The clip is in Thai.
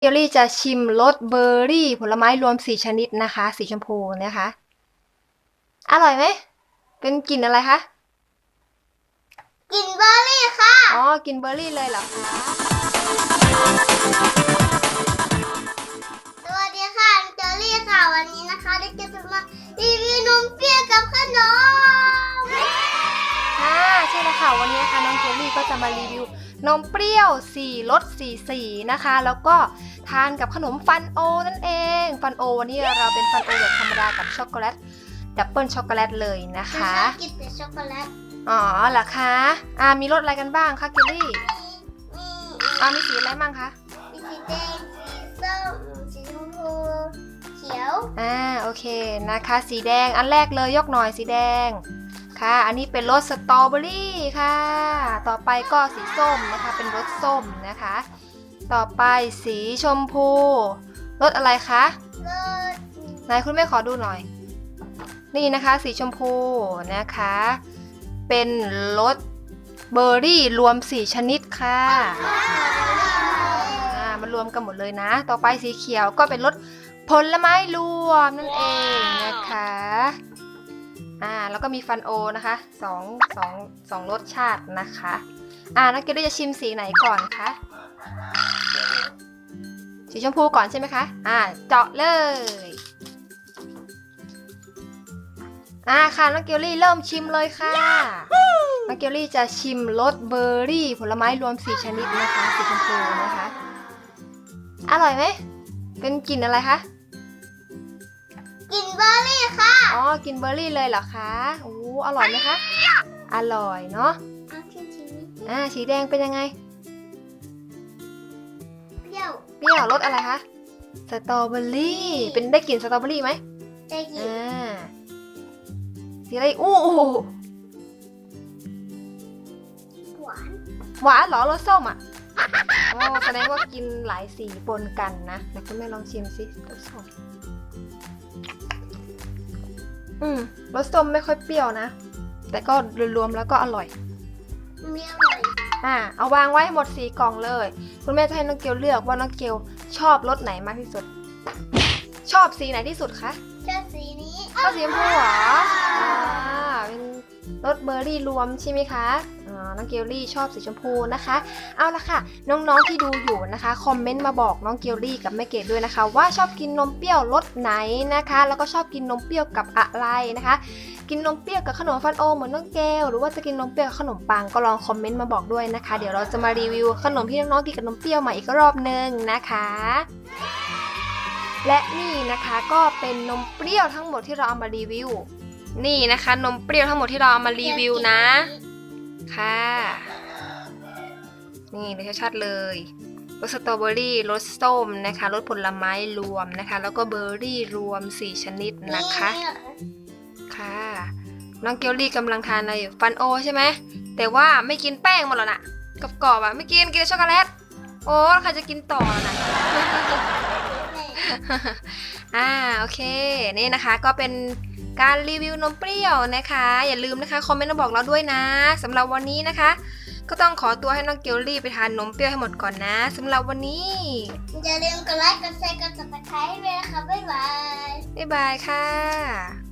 เกลลี่จะชิมรสเบอร์รี่ ผลไม้รวมสี่ชนิดนะคะ สีชมพูนะคะ อร่อยไหม เป็นกลิ่นอะไรคะกินเบอร์รี่ค่ะ อ๋อกินเบอร์รี่เลยเหรอคะสวัสดีค่ะเจอรี่ค่ะ วันนี้นะคะเด็กจะมารีวิวนมเปรี้ยวกับขนมค่ะใช่แล้วค่ะ วันนี้นะคะน้องเกลลี่ก็จะมารีวิวนมเปรี้ยวสี่รสสี่สีนะคะ แล้วก็ ทานกับขนมฟันโอนั่นเอง ฟันโอวันนี้เราเป็นฟันโอแบบธรรมดากับช็อกโกแลตดับเบิลช็อกโกแลตเลยนะฉันคะ ชอบกินแต่ช็อกโกแลตอ๋อเหรอคะ อ่ามีรสอะไรกันบ้างคะเกลลี่มีอ่ามีสีอะไรบ้างคะ มีสีแดงสีส้มสีชมพูเขียวอ่าโอเคนะคะ สีแดงอันแรกเลยยกหน่อยสีแดงค่ะ อันนี้เป็นรสสตรอเบอรี่ค่ะ ต่อไปก็สีส้มนะคะ เป็นรสส้มนะคะ ต่อไปสีชมพูรสอะไรคะรสไหนคุณแม่ขอดูหน่อย นี่นะคะสีชมพูนะคะ เป็นรสเบอร์รี่รวม 4 ชนิดค่ะอ่ามันรวมกันหมดเลยนะ ต่อไปสีเขียวก็เป็นรสผลไม้รวมนั่นเองนะคะอ่าแล้วก็มีฟันโอนะคะสองสองสองรสชาตินะคะ อ่านักเกลลี่จะชิมสีไหนก่อนคะ สีชมพูก่อนใช่ไหมคะ อ่า เจาะเลย อ่าค่ะ น้องเกลลี่เริ่มชิมเลยค่ะ น้องเกลลี่จะชิมรสเบอร์รี่ ผลไม้รวม4ชนิดนะคะสีชมพูนะคะ อร่อยไหม เป็นกลิ่นอะไรคะกินเบอร์รี่ค่ะ อ๋อกินเบอร์รี่เลยเหรอคะ โอ้ อร่อยไหมคะ อร่อยเนาะเอาชิ้นชิ้นอ่าสีแดงเป็นยังไงเป รี้ยวเปรี้ยวรสอะไรคะ สตรอเบอรี่ เป็นได้กลิ่นสตรอเบอรี่ไหมได้กินอ่าสีอะไรอู้อู้หวาน หวานเหรอรสส้มอะโอ้แสดงว่ากินหลายสีปนกันนะไหนคุณแม่ลองชิมสิรสส้มอืมรสส้มไม่ค่อยเปรี้ยวนะ แต่ก็รวมๆแล้วก็อร่อยมีอร่อย อ่าเอาวางไว้ให้หมดสีกล่องเลย คุณแม่จะให้น้องเกลเลือกว่าน้องเกลชอบรสไหนมากที่สุด ชอบสีไหนที่สุดคะชอบสีนี้ชอบสีชมพูเหรออ่าเป็นรสเบอร์รี่รวมใช่ไหมคะอ่า น้องเกลลี่ชอบสีชมพูนะคะ เอาละค่ะ น้องๆที่ดูอยู่นะคะคอมเมนต์มาบอกน้องเกลลี่กับแม่เกดด้วยนะคะ ว่าชอบกินนมเปรี้ยวรสไหนนะคะ แล้วก็ชอบกินนมเปรี้ยวกับอะไรนะคะ กินนมเปรี้ยวกับขนมฟันโอเหมือนน้องเกลหรือว่าจะกินนมเปรี้ยวกับขนมปังก็ลองคอมเมนต์มาบอกด้วยนะคะ เดี๋ยวเราจะมารีวิวขนมที่น้องๆกินกับนมเปรี้ยวใหม่อีกรอบนึงนะคะและนี่นะคะก็เป็นนมเปรี้ยวทั้งหมดที่เราเอามารีวิว นี่นะคะ นมเปรี้ยวทั้งหมดที่เราเอามารีวิวนะ ค่ะ นี่เลยชัดๆเลยรสสตรอเบอรี่รสส้มนะคะรสผลไม้รวมนะคะ แล้วก็เบอร์รี่รวม 4 ชนิดนะคะนี่ค่ะ น้องเกลลี่กำลังทานอะไรอยู่ฟันโอใช่ไหมแต่ว่าไม่กินแป้งหมดแล้วนะกับกรอบอะไม่กินกินช็อกโกแลตโอ้ใครจะกินต่อนะอ่าโอเค นี่นะคะก็เป็น การรีวิวนมเปรี้ยวนะคะ อย่าลืมนะคะคอมเมนต์มาบอกเราด้วยนะสำหรับวันนี้นะคะ ก็ต้องขอตัวให้น้องเกลลี่ไปทานนมเปรี้ยวให้หมดก่อนนะสำหรับวันนี้ อย่าลืมกดไลค์กดแชร์กด subscribe ให้ด้วยนะคะบ๊ายบายบ๊ายบายค่ะ